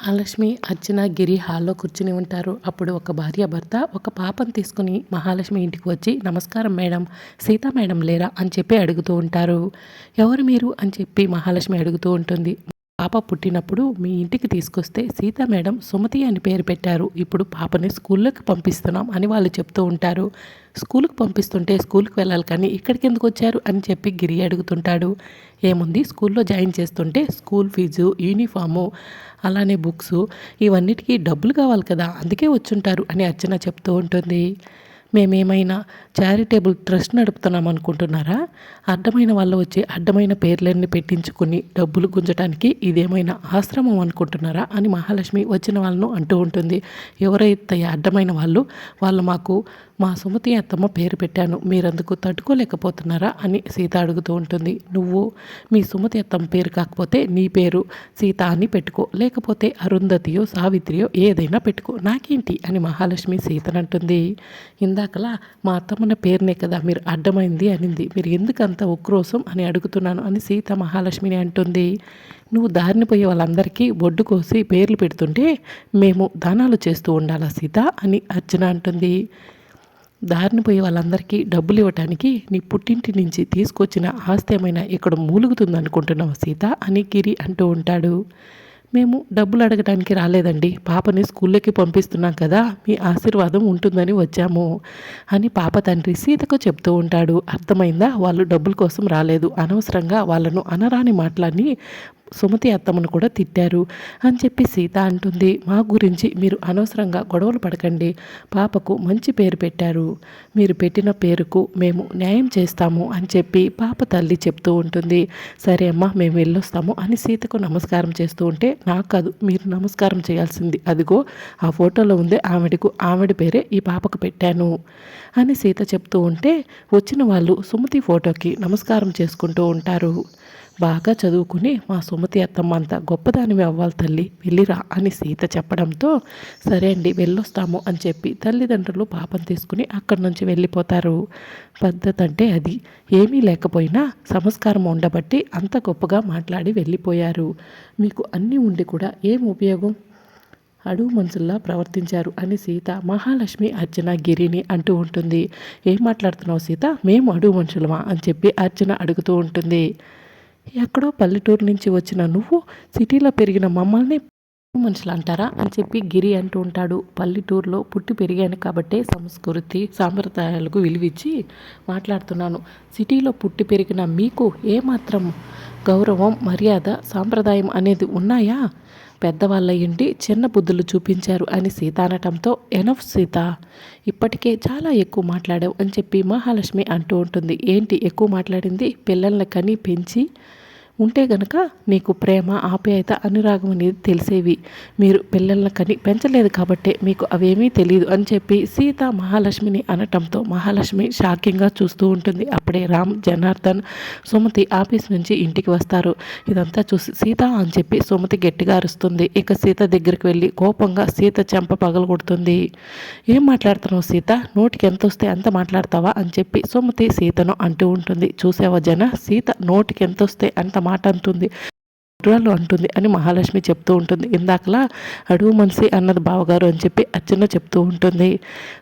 మహాలక్ష్మి అర్చన గిరి హాల్లో కూర్చుని ఉంటారు. అప్పుడు ఒక భార్య భర్త ఒక పాపను తీసుకుని మహాలక్ష్మి ఇంటికి వచ్చి నమస్కారం మేడం సీతా మేడం లేరా? అని చెప్పి అడుగుతూ ఉంటారు. ఎవరు మీరు? అని చెప్పి మహాలక్ష్మి అడుగుతూ ఉంటుంది. పాప పుట్టినప్పుడు మీ ఇంటికి తీసుకొస్తే సీత మేడం సుమతి అని పేరు పెట్టారు. ఇప్పుడు పాపని స్కూల్లోకి పంపిస్తున్నాం అని వాళ్ళు చెప్తూ ఉంటారు. స్కూల్కి పంపిస్తుంటే స్కూల్కి వెళ్ళాలి కానీ ఇక్కడికి ఎందుకు వచ్చారు అని చెప్పి గిరి అడుగుతుంటాడు. ఏముంది? స్కూల్లో జాయిన్ చేస్తుంటే స్కూల్ ఫీజు యూనిఫాము అలానే బుక్స్ ఇవన్నిటికీ డబ్బులు కావాలి కదా అందుకే వచ్చుంటారు అని అర్చన చెప్తూ ఉంటుంది. మేమేమైనా చారిటబుల్ ట్రస్ట్ నడుపుతున్నాం అనుకుంటున్నారా? అడ్డమైన వాళ్ళు వచ్చే అడ్డమైన పేర్లన్నీ పెట్టించుకుని డబ్బులు గుంజటానికి ఇదేమైనా ఆశ్రమం అనుకుంటున్నారా అని మహాలక్ష్మి వచ్చిన వాళ్ళను అంటూ ఉంటుంది. ఎవరైతే అడ్డమైన వాళ్ళు వాళ్ళు మాకు మా సుమతి అత్తమ్మ పేరు పెట్టాను. మీరందుకు తట్టుకోలేకపోతున్నారా అని సీత అడుగుతూ ఉంటుంది. నువ్వు మీ సుమతి అత్తమ్మ పేరు కాకపోతే నీ పేరు సీత అని పెట్టుకో. లేకపోతే అరుంధతియో సావిత్రియో ఏదైనా పెట్టుకో. నాకేంటి అని మహాలక్ష్మి సీతనంటుంది. ఇందాకలా మా అత్తమ్మన పేరునే కదా మీరు అడ్డమైంది అనింది. మీరు ఎందుకంత ఉక్రోసం అని అడుగుతున్నాను అని సీత మహాలక్ష్మిని అంటుంది. నువ్వు దారిని పోయే వాళ్ళందరికీ బొడ్డు కోసి పేర్లు పెడుతుంటే మేము దానాలు చేస్తూ ఉండాలా సీత అని అర్చన అంటుంది. దారిని పోయే వాళ్ళందరికీ డబ్బులు ఇవ్వటానికి నీ పుట్టింటి నుంచి తీసుకొచ్చిన ఆస్తి ఏమైనా ఇక్కడ మూలుగుతుంది అనుకుంటున్నావు సీత? అని గిరి అంటూ ఉంటాడు. మేము డబ్బులు అడగడానికి రాలేదండి. పాపని స్కూల్లోకి పంపిస్తున్నాం కదా మీ ఆశీర్వాదం ఉంటుందని వచ్చాము అని పాప తండ్రి సీతకు చెప్తూ ఉంటాడు. అర్థమైందా? వాళ్ళు డబ్బుల కోసం రాలేదు. అనవసరంగా వాళ్ళను అనరాని మాట్లాడి సుమతి అత్తమ్మను కూడా తిట్టారు అని చెప్పి సీత అంటుంది. మా గురించి మీరు అనవసరంగా గొడవలు పడకండి. పాపకు మంచి పేరు పెట్టారు. మీరు పెట్టిన పేరుకు మేము న్యాయం చేస్తాము అని చెప్పి పాప తల్లి చెప్తూ ఉంటుంది. సరే అమ్మ మేము వెళ్ళొస్తాము అని సీతకు నమస్కారం చేస్తూ ఉంటే నాకు కాదు మీరు నమస్కారం చేయాల్సింది. అదిగో ఆ ఫోటోలో ఉందే ఆవిడకు ఆవిడ పేరే ఈ పాపకు పెట్టాను. అని సీత చెప్తూ ఉంటే వచ్చిన వాళ్ళు సుమతి ఫోటోకి నమస్కారం చేసుకుంటూ ఉంటారు. బాగా చదువుకుని మా సుమతి అత్తమ్మ అంత గొప్పదానివి అవ్వాలి తల్లి వెళ్ళిరా అని సీత చెప్పడంతో సరే అండి వెళ్ళొస్తాము అని చెప్పి తల్లిదండ్రులు పాపం తీసుకుని అక్కడి నుంచి వెళ్ళిపోతారు. పద్ధతి అంటే అది. ఏమీ లేకపోయినా సంస్కారం ఉండబట్టి అంత గొప్పగా మాట్లాడి వెళ్ళిపోయారు. మీకు అన్నీ ఉండి కూడా ఏం ఉపయోగం? అడుగు మనుషుల్లా ప్రవర్తించారు అని సీత మహాలక్ష్మి అర్చన గిరిని అంటూ ఉంటుంది. ఏం మాట్లాడుతున్నావు సీత? మేము అడుగు మనుషులమా? అని చెప్పి అర్చన అడుగుతూ ఉంటుంది. ఎక్కడో పల్లెటూరు నుంచి వచ్చిన నువ్వు సిటీలో పెరిగిన మమ్మల్ని మనుషులు అంటారా? అని చెప్పి గిరి అంటూ ఉంటాడు. పల్లెటూరులో పుట్టి పెరిగాను కాబట్టే సంస్కృతి సాంప్రదాయాలకు విలువిచ్చి మాట్లాడుతున్నాను. సిటీలో పుట్టి పెరిగిన మీకు ఏమాత్రం గౌరవం మర్యాద సాంప్రదాయం అనేది ఉన్నాయా? పెద్దవాళ్ళ ఇంటి చిన్న బుద్ధులు చూపించారు అని సీత అనటంతో ఎనఫ్ సీత ఇప్పటికే చాలా ఎక్కువ మాట్లాడావు అని చెప్పి మహాలక్ష్మి అంటూ ఉంటుంది. ఏంటి ఎక్కువ మాట్లాడింది? పిల్లల్ని కని పెంచి ఉంటే గనక మీకు ప్రేమ ఆప్యాయత అనురాగం అనేది తెలిసేవి. మీరు పిల్లలను కని పెంచలేదు కాబట్టే మీకు అవేమీ తెలియదు అని చెప్పి సీత మహాలక్ష్మిని అనటంతో మహాలక్ష్మి షాకింగ్గా చూస్తూ ఉంటుంది. అప్పుడే రామ్ జనార్దన్ సుమతి ఆఫీస్ నుంచి ఇంటికి వస్తారు. ఇదంతా చూసి సీత అని చెప్పి సుమతి గట్టిగా అరుస్తుంది. ఇక సీత దగ్గరికి వెళ్ళి కోపంగా సీత చెంప పగలగొడుతుంది. ఏం మాట్లాడుతున్నావు సీత? నోటికి ఎంత వస్తే అంత మాట్లాడతావా? అని చెప్పి సుమతి సీతను అంటూ ఉంటుంది. చూసావా జన? సీత నోటికి ఎంత వస్తే అంత మాట అంటుంది గుర్రాలు అంటుంది అని మహాలక్ష్మి చెప్తూ ఉంటుంది. ఇందాకలా అడుగు మనిషి అన్నది బావగారు అని చెప్పి అర్చన చెప్తూ ఉంటుంది.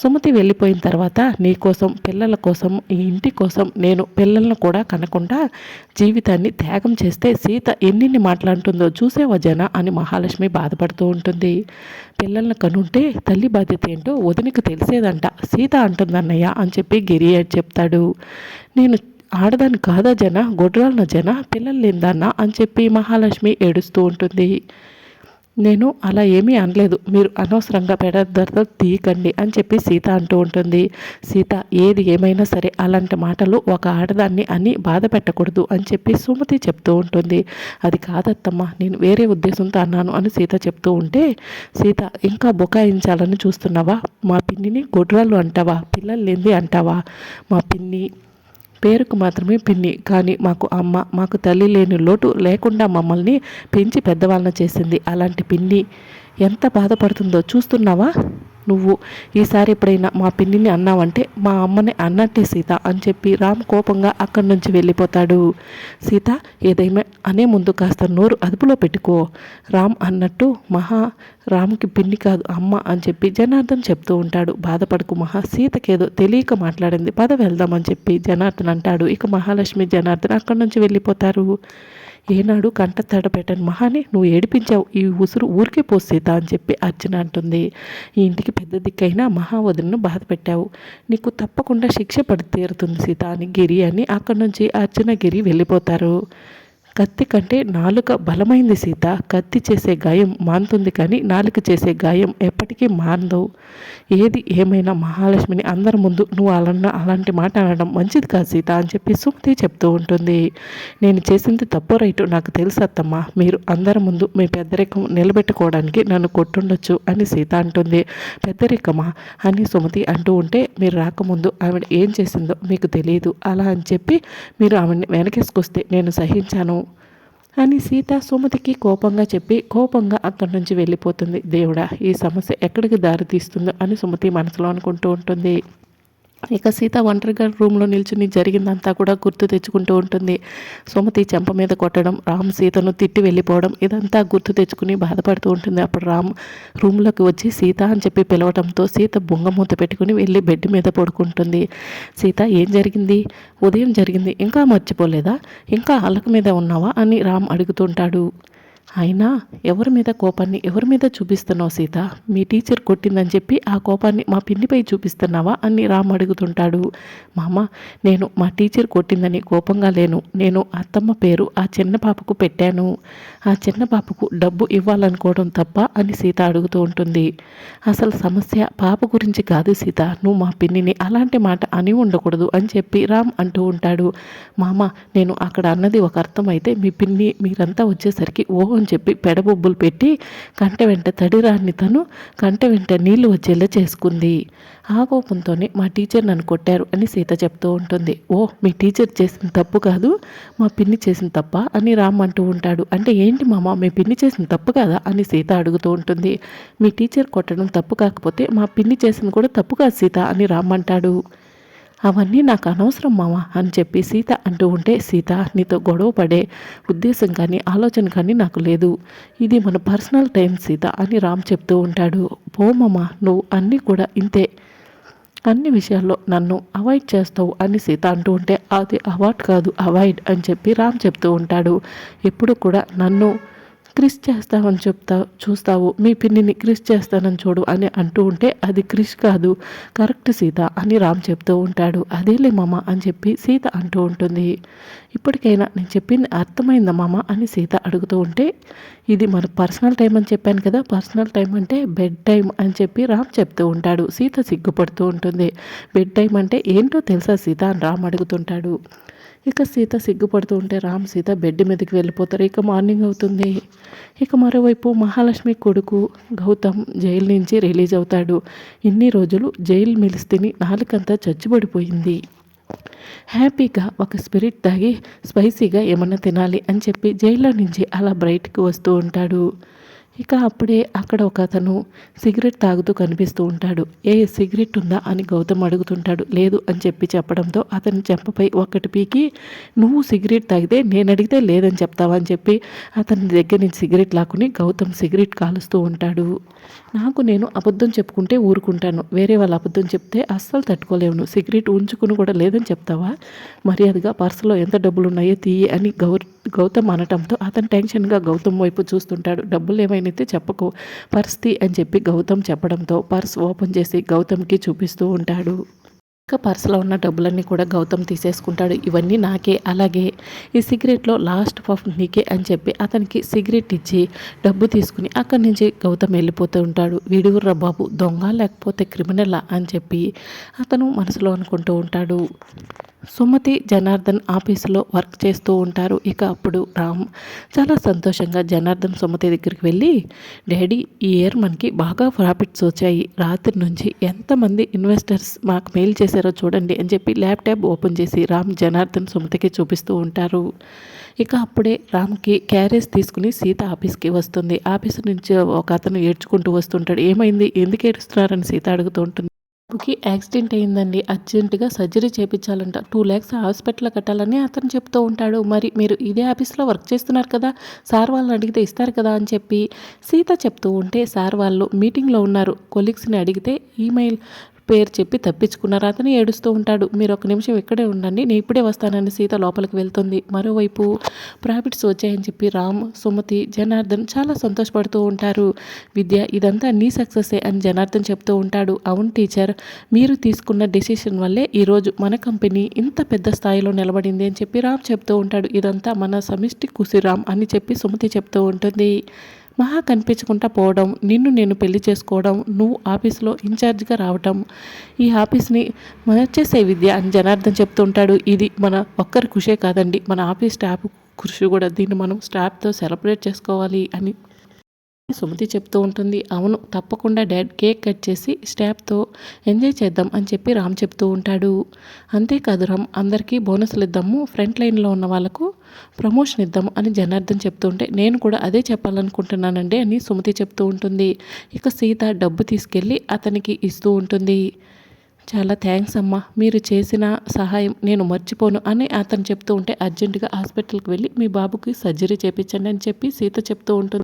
సుమతి వెళ్ళిపోయిన తర్వాత నీ కోసం పిల్లల కోసం ఈ ఇంటి కోసం నేను పిల్లలను కూడా కనకుండా జీవితాన్ని త్యాగం చేస్తే సీత ఎన్నిన్ని మాట్లాడుతుందో చూసేవా జన అని మహాలక్ష్మి బాధపడుతూ ఉంటుంది. పిల్లలను కనుంటే తల్లి బాధ్యత ఏంటో వదినకు తెలిసేదంట. సీత అంటుందన్నయ్య అని చెప్పి గిరి చెప్తాడు. నేను ఆడదాన్ని కాదా జన? గొడ్రాలన జన? పిల్లలు లేదన్నా అని చెప్పి మహాలక్ష్మి ఏడుస్తూ ఉంటుంది. నేను అలా ఏమీ అనలేదు. మీరు అనవసరంగా పెడద్దరితో తీయకండి అని చెప్పి సీత అంటూ ఉంటుంది. సీత ఏది ఏమైనా సరే అలాంటి మాటలు ఒక ఆడదాన్ని అని బాధ పెట్టకూడదు అని చెప్పి సుమతి చెప్తూ ఉంటుంది. అది కాదత్తమ్మా నేను వేరే ఉద్దేశంతో అన్నాను అని సీత చెప్తూ ఉంటే సీత ఇంకా బుకాయించాలని చూస్తున్నావా? మా పిన్నిని గొడ్రాలు అంటావా? పిల్లలు లేనిది అంటావా? మా పిన్ని పేరుకు మాత్రమే పిన్ని. కానీ మాకు అమ్మ మాకు తల్లి లేని లోటు లేకుండా మమ్మల్ని పెంచి పెద్దవాళ్ళని చేసింది. అలాంటి పిన్ని ఎంత బాధపడుతుందో చూస్తున్నావా? నువ్వు ఈసారి ఎప్పుడైనా మా పిన్నిని అన్నావంటే మా అమ్మని అన్నట్టే సీత అని చెప్పి రామ్ కోపంగా అక్కడి నుంచి వెళ్ళిపోతాడు. సీత ఏదైనా అనే ముందు కాస్త నోరు అదుపులో పెట్టుకో. రామ్ అన్నట్టు మహా రామ్కి పిన్ని కాదు అమ్మ అని చెప్పి జనార్దన్ చెప్తూ ఉంటాడు. బాధపడుకు మహా సీతకేదో తెలియక మాట్లాడింది. పద వెళ్దామని చెప్పి జనార్దన్ అంటాడు. ఇక మహాలక్ష్మి జనార్దన్ అక్కడి నుంచి వెళ్ళిపోతారు. ఏనాడు కంట తడ మహాని నువ్వు ఏడిపించావు. ఈ ఉసురు ఊరికే పోసేత అని చెప్పి అర్చన అంటుంది. ఈ ఇంటికి పెద్ద దిక్కైనా మహావదులను బాధ పెట్టావు. నీకు తప్పకుండా శిక్ష పడి తీరుతుంది సీత అని గిరి అని అక్కడి నుంచి అర్చన గిరి వెళ్ళిపోతారు. కత్తి కంటే నాలుక బలమైంది సీత. కత్తి చేసే గాయం మాన్తుంది కానీ నాలుక చేసే గాయం ఎప్పటికీ మానదు ఏది ఏమైనా మహాలక్ష్మిని అందరి ముందు నువ్వు అలా అలాంటి మాట అనడం మంచిది కాదు సీత అని చెప్పి సుమతి చెప్తూ ఉంటుంది. నేను చేసింది తప్పు రైటు నాకు తెలుసు అత్తమ్మ. మీరు అందరి ముందు మీ పెద్దరికం నిలబెట్టుకోవడానికి నన్ను కొట్టుండొచ్చు అని సీత అంటుంది. పెద్దరికమా? అని సుమతి అంటూ ఉంటే మీరు రాకముందు ఆవిడ ఏం చేసిందో మీకు తెలియదు అలా అని చెప్పి మీరు ఆవిడని వెనకేసుకొస్తే నేను సహించాను. అని సీత సుమతికి కోపంగా చెప్పి కోపంగా అక్కడి నుంచి వెళ్ళిపోతుంది. దేవుడా ఈ సమస్య ఎక్కడికి దారి తీస్తుందో అని సుమతి మనసులో అనుకుంటూ ఉంటుంది. ఇక సీత ఒంటరిగా రూమ్లో నిల్చుని జరిగిందంతా కూడా గుర్తు తెచ్చుకుంటూ ఉంటుంది. సుమతి చెంప మీద కొట్టడం రామ్ సీతను తిట్టి వెళ్ళిపోవడం ఇదంతా గుర్తు తెచ్చుకుని బాధపడుతూ ఉంటుంది. అప్పుడు రామ్ రూమ్లోకి వచ్చి సీత అని చెప్పి పిలవడంతో సీత బొంగమూత పెట్టుకుని వెళ్ళి బెడ్ మీద పడుకుంటుంది. సీత ఏం జరిగింది? ఉదయం జరిగింది. ఇంకా మర్చిపోలేదా? ఇంకా అలక మీద ఉన్నావా? అని రామ్ అడుగుతుంటాడు. అయినా ఎవరి మీద కోపాన్ని ఎవరి మీద చూపిస్తున్నావు సీత? మీ టీచర్ కొట్టిందని చెప్పి ఆ కోపాన్ని మా పిన్నిపై చూపిస్తున్నావా అని రామ్ అడుగుతుంటాడు. మామ నేను మా టీచర్ కొట్టిందని కోపంగా లేను. నేను అత్తమ్మ పేరు ఆ చిన్న పాపకు పెట్టాను. ఆ చిన్న పాపకు డబ్బు ఇవ్వాలనుకోవడం తప్ప అని సీత అడుగుతూ ఉంటుంది. అసలు సమస్య పాప గురించి కాదు సీత. నువ్వు మా పిన్నిని అలాంటి మాట అని ఉండకూడదు అని చెప్పి రామ్ అంటూ ఉంటాడు. మామ నేను అక్కడ అన్నది ఒక అర్థమైతే మీ పిన్ని మీరంతా వచ్చేసరికి ఓ అని చెప్పి పెడబొబ్బులు పెట్టి కంట వెంట తడిరాన్ని తను కంట వెంట నీళ్ళు వచ్చేలా చేసుకుంది. ఆ కోపంతోనే మా టీచర్ నన్ను కొట్టారు అని సీత చెప్తూ ఉంటుంది. ఓ మీ టీచర్ చేసిన తప్పు కాదు మా పిన్ని చేసిన తప్ప అని రామ్ అంటూ ఉంటాడు. అంటే ఏంటి మామ మీ పిన్ని చేసిన తప్పు కాదా అని సీత అడుగుతూ ఉంటుంది. మీ టీచర్ కొట్టడం తప్పు కాకపోతే మా పిన్ని చేసింది కూడా తప్పు కాదు సీత అని రామ్ అంటాడు. అవన్నీ నాకు అనవసరం మామ అని చెప్పి సీత అంటూ ఉంటే సీత నీతో గొడవ పడే ఉద్దేశం కానీ ఆలోచన కానీ నాకు లేదు. ఇది మన పర్సనల్ టైం సీత అని రామ్ చెప్తూ ఉంటాడు. పోమమ్మ నువ్వు అన్నీ కూడా ఇంతే. అన్ని విషయాల్లో నన్ను అవాయిడ్ చేస్తావు అని సీత అంటూ ఉంటే అది అవాయిడ్ కాదు అవాయిడ్ అని చెప్పి రామ్ చెప్తూ ఉంటాడు. ఎప్పుడు కూడా నన్ను క్రిష్ చేస్తామని చెప్తా చూస్తావు. మీ పిన్నిని క్రిష్ చేస్తానని చూడు అని అంటూ ఉంటే అది క్రిష్ కాదు కరెక్ట్ సీత అని రామ్ చెప్తూ ఉంటాడు. అదేలే మామ అని చెప్పి సీత అంటూ ఉంటుంది. ఇప్పటికైనా నేను చెప్పింది అర్థమైందా మామ అని సీత అడుగుతూ ఉంటే ఇది మన పర్సనల్ టైం అని చెప్పాను కదా పర్సనల్ టైం అంటే బెడ్ టైం అని చెప్పి రామ్ చెప్తూ ఉంటాడు. సీత సిగ్గుపడుతూ ఉంటుంది. బెడ్ టైం అంటే ఏంటో తెలుసా సీత అని రామ్ అడుగుతుంటాడు. ఇక సీత సిగ్గుపడుతూ ఉంటే రామ్ సీత బెడ్ మీదకి వెళ్ళిపోతారు. ఇక మార్నింగ్ అవుతుంది. ఇక మరోవైపు మహాలక్ష్మి కొడుకు గౌతమ్ జైలు నుంచి రిలీజ్ అవుతాడు. ఇన్ని రోజులు జైలు మిలిస్తిని నాలుకంతా చచ్చిపడిపోయింది. హ్యాపీగా ఒక స్పిరిట్ తాగి స్పైసీగా ఏమన్నా తినాలి అని చెప్పి జైల్లో నుంచి అలా బ్రైట్కి వస్తూ ఉంటాడు. ఇక అప్పుడే అక్కడ ఒక అతను సిగరెట్ తాగుతూ కనిపిస్తూ ఉంటాడు. ఏ సిగరెట్ ఉందా అని గౌతమ్ అడుగుతుంటాడు. లేదు అని చెప్పి చెప్పడంతో అతని చెంపపై ఒక్కటి పీకి నువ్వు సిగరెట్ తాగితే నేను అడిగితే లేదని చెప్తావా? అని చెప్పి అతని దగ్గర నుంచి సిగరెట్ లాక్కుని గౌతమ్ సిగరెట్ కాలుస్తూ ఉంటాడు. నాకు నేను అబద్ధం చెప్పుకుంటే ఊరుకుంటాను. వేరే వాళ్ళు అబద్ధం చెప్తే అస్సలు తట్టుకోలేవును సిగరెట్ ఉంచుకుని కూడా లేదని చెప్తావా? మర్యాదగా పర్సులో ఎంత డబ్బులు ఉన్నాయో తీయి అని గౌర్ గౌతమ్ అనటంతో అతను టెన్షన్గా గౌతమ్ వైపు చూస్తుంటాడు. డబ్బులు ఏమైనా చెప్పకు పర్స్ది అని చెప్పి గౌతమ్ చెప్పడంతో పర్స్ ఓపెన్ చేసి గౌతమ్కి చూపిస్తూ ఉంటాడు. ఇంకా పర్సులో ఉన్న డబ్బులన్నీ కూడా గౌతమ్ తీసేసుకుంటాడు. ఇవన్నీ నాకే అలాగే. ఈ సిగరెట్లో లాస్ట్ పఫ్ నీకే అని చెప్పి అతనికి సిగరెట్ ఇచ్చి డబ్బు తీసుకుని అక్కడి నుంచి గౌతమ్ వెళ్ళిపోతూ ఉంటాడు. వీడివర్రా బాబు? దొంగ లేకపోతే క్రిమినలా? అని చెప్పి అతను మనసులో అనుకుంటూ ఉంటాడు. సుమతి జనార్దన్ ఆఫీసులో వర్క్ చేస్తూ ఉంటారు. ఇక అప్పుడు రామ్ చాలా సంతోషంగా జనార్దన్ సుమతి దగ్గరికి వెళ్ళి డాడీ ఈ ఇయర్ మనకి బాగా ప్రాఫిట్స్ వచ్చాయి. రాత్రి నుంచి ఎంతమంది ఇన్వెస్టర్స్ మాకు మెయిల్ చేశారో చూడండి అని చెప్పి ల్యాప్టాప్ ఓపెన్ చేసి రామ్ జనార్దన్ సుమతికి చూపిస్తూ ఉంటారు. ఇక అప్పుడే రామ్కి క్యారేజ్ తీసుకుని సీత ఆఫీస్కి వస్తుంది. ఆఫీస్ నుంచి ఒక అతను ఏడ్చుకుంటూ వస్తుంటాడు. ఏమైంది? ఎందుకు ఏడుస్తున్నారని సీత అడుగుతూ ఉంటుంది. బాబుకి యాక్సిడెంట్ అయిందండి అర్జెంటుగా సర్జరీ చేయించాలంట టూ ల్యాక్స్ హాస్పిటల్ కట్టాలని అతను చెప్తూ ఉంటాడు. మరి మీరు ఇదే ఆఫీస్లో వర్క్ చేస్తున్నారు కదా సార్ వాళ్ళని అడిగితే ఇస్తారు కదా అని చెప్పి సీత చెప్తూ ఉంటే సార్ వాళ్ళు మీటింగ్లో ఉన్నారు. కొలీగ్స్ని అడిగితే ఈమెయిల్ పేరు చెప్పి తప్పించుకున్నారు. అతను ఏడుస్తూ ఉంటాడు. మీరు ఒక నిమిషం ఇక్కడే ఉండండి. నేను ఇప్పుడే వస్తానని సీత లోపలికి వెళ్తుంది. మరోవైపు ప్రాఫిట్స్ వచ్చాయని చెప్పి రామ్ సుమతి జనార్దన్ చాలా సంతోషపడుతూ ఉంటారు. విద్య ఇదంతా నీ సక్సెసే అని జనార్దన్ చెప్తూ ఉంటాడు. అవును టీచర్ మీరు తీసుకున్న డెసిషన్ వల్లే ఈరోజు మన కంపెనీ ఇంత పెద్ద స్థాయిలో నిలబడింది అని చెప్పి రామ్ చెప్తూ ఉంటాడు. ఇదంతా మన సమిష్టి కుసిరామ్ అని చెప్పి సుమతి చెప్తూ ఉంటుంది. మహా కనిపించకుండా పోవడం నిన్ను నేను పెళ్ళి చేసుకోవడం నువ్వు ఆఫీస్లో ఇన్ఛార్జ్గా రావటం. ఈ ఆఫీస్ని మార్చేసే విద్య అని జనార్దన్ చెప్తుంటాడు. ఇది మన ఒక్కరి కృషే కాదండి. మన ఆఫీస్ స్టాఫ్ కృషి కూడా దీన్ని మనం స్టాఫ్తో సెలబ్రేట్ చేసుకోవాలి అని సుమతి చెప్తూ ఉంటుంది. అవును తప్పకుండా డాడ్ కేక్ కట్ చేసి స్టాప్తో ఎంజాయ్ చేద్దాం అని చెప్పి రామ్ చెప్తూ ఉంటాడు. అంతేకాదు రామ్ అందరికీ బోనస్లు ఇద్దాము ఫ్రంట్ లైన్లో ఉన్న వాళ్ళకు ప్రమోషన్ ఇద్దాము అని జనార్దన్ చెప్తూ ఉంటే నేను కూడా అదే చెప్పాలనుకుంటున్నానండి అని సుమతి చెప్తూ ఉంటుంది. ఇక సీత డబ్బు తీసుకెళ్ళి అతనికి ఇస్తూ ఉంటుంది. చాలా థ్యాంక్స్ అమ్మా మీరు చేసిన సహాయం నేను మర్చిపోను అని అతను చెప్తూ ఉంటే అర్జెంటుగా హాస్పిటల్కి వెళ్ళి మీ బాబుకి సర్జరీ చేయించండి అని చెప్పి సీత చెప్తూ ఉంటుంది.